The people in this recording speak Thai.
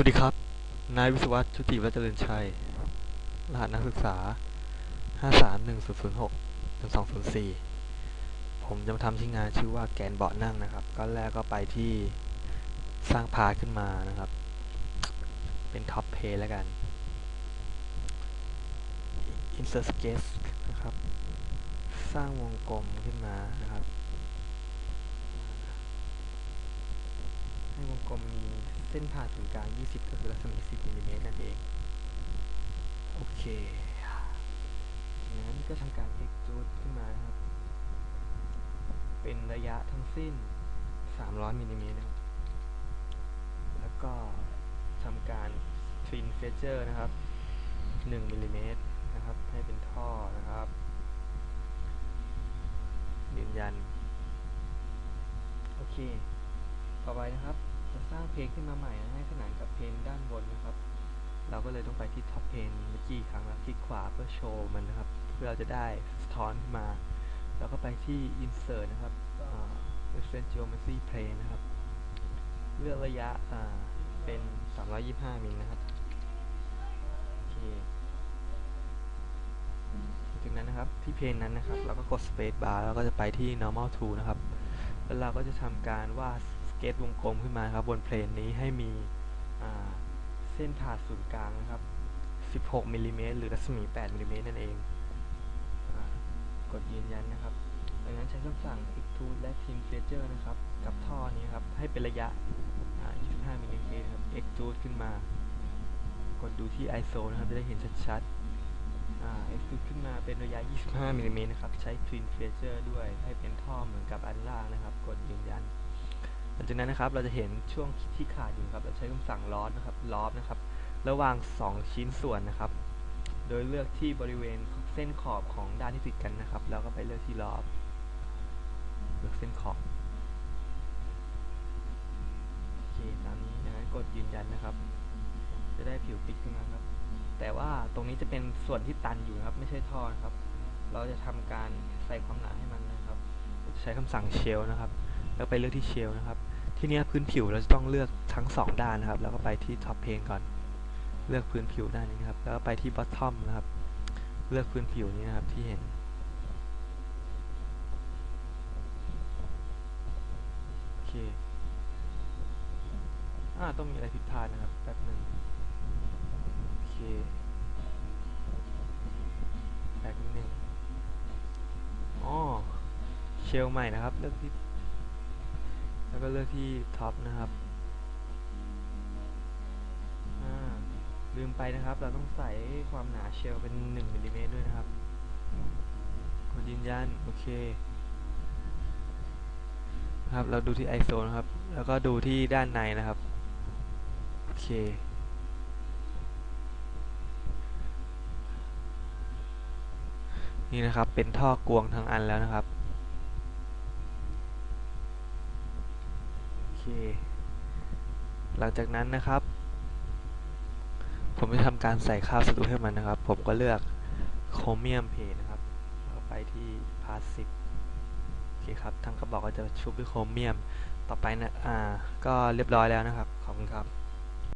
สวัสดีครับ นายวิศวัตชุติวัฒเจริญชัย รหัสนักศึกษา 531001204 ผมจะมาทำชิ้นงานชื่อว่าแกนเบาะนั่งนะครับก้อนแรกก็ไปที่สร้างพาขึ้นมานะครับ เป็นท็อปเพย์แล้วกัน insert sketch นะครับ สร้างวงกลมขึ้นมานะครับ ให้วงกลมมี เส้นผ่าศูนย์กลาง 20 ก็คือรัศมี 10มิลลิเมตรนั่นเอง โอเคงั้นก็ทำการ extrude ขึ้นมานะครับ เป็นระยะทั้งสิ้น 300มิลลิเมตรนะครับ แล้วก็ทำการ twin feature นะครับ 1มิลลิเมตรนะครับ ให้เป็นท่อนะครับ ยืนยัน โอเค ต่อไปนะครับ สร้างเพลงขึ้นมาใหม่ให้ขนานกับเพลงด้านบนนะครับ เราก็เลยต้องไปที่ท็อปเพลงเมื่อกี้ครั้งแล้วคลิกขวาเพื่อโชว์มันนะครับ เพื่อเราจะได้สะท้อนขึ้นมา แล้วก็ไปที่ insert นะครับ reference geometry plane นะครับ เลือกระยะอ่าเป็น 325 มิลนะครับโอเคจากนั้นนะครับที่เพลงนั้นนะครับ เราก็กด space bar แล้วก็จะไปที่ normal tool นะครับ แล้วเราก็จะทำการวาด เกตวงกลมขึ้นมาครับบนเพลนนี้ให้มีเส้นผ่าศูนย์กลางนะครับ 16มิลลิเมตรหรือรัศมี 8มิลลิเมตรนั่นเองอกดยืนยันนะครับดังนั้นใช้คำสั่ง extrude และ trim feature นะครับ กับท่อนี้ครับ ให้เป็นระยะ 25มิลลิเมตรครับ extrude ขึ้นมา กดดูที่ ISO นะครับ จะได้เห็นชัดๆ extrude ขึ้นมาเป็นระยะ 25มิลลิเมตรนะครับ ใช้ trim feature ด้วยให้เป็นท่อเหมือนกับอันล่างนะครับ กดยืนยัน ลังจากนั้นนะครับเราจะเห็นช่วงที่ขาดอยู่ครับเราใช้คำสั่งลอนะครับลอฟนะครับ ระหว่าง 2 ชิ้นส่วนนะครับ โดยเลือกที่บริเวณเส้นขอบของด้านที่ติดกันนะครับ แล้วก็ไปเลือกที่ลอฟเลือกเส้นขอบโอเคตามนี้นะกดยืนยันนะครับ จะได้ผิวปิดขึ้นมาครับ แต่ว่าตรงนี้จะเป็นส่วนที่ตันอยู่ครับ ไม่ใช่ท่อนะครับ เราจะทำการใส่ความหนาให้มันนะครับ ใช้คำสั่งเชลนะครับ แล้วไปเลือกที่เชลนะครับ ที่เนี้ยพื้นผิวเราจะต้องเลือกทั้งสองด้านนะครับ แล้วก็ไปที่ท็อปเพนก่อน เลือกพื้นผิวด้านนี้ครับ แล้วก็ไปที่บอททอมนะครับ เลือกพื้นผิวนี้นะครับที่เห็น โอเค อ่า ต้องมีอะไรผิดพลาดนะครับ แป๊บหนึ่งโอเคแป๊บหนึ่งอ๋อ เชลใหม่นะครับ เลือกที่ แล้วก็เลือกที่ท็อปนะครับลืมไปนะครับ เราต้องใส่ความหนาเชลเป็น1มิลลิเมตรด้วยนะครับกดยืนยันโอเคครับเราดูที่ ISO นะครับ แล้วก็ดูที่ด้านในนะครับ โอเค นี่นะครับเป็นท่อกวงทั้งอันแล้วนะครับ โอเค หลังจากนั้นนะครับ ผมจะทำการใส่ค่าสตูให้มันนะครับ ผมก็เลือกโครเมียมเพนะครับแล้วไปที่พาสิฟโอเคครับทั้งกระบอกก็จะชุบด้วยโครเมียม ต่อไปนะอ่าก็เรียบร้อยแล้วนะครับ ขอบคุณครับ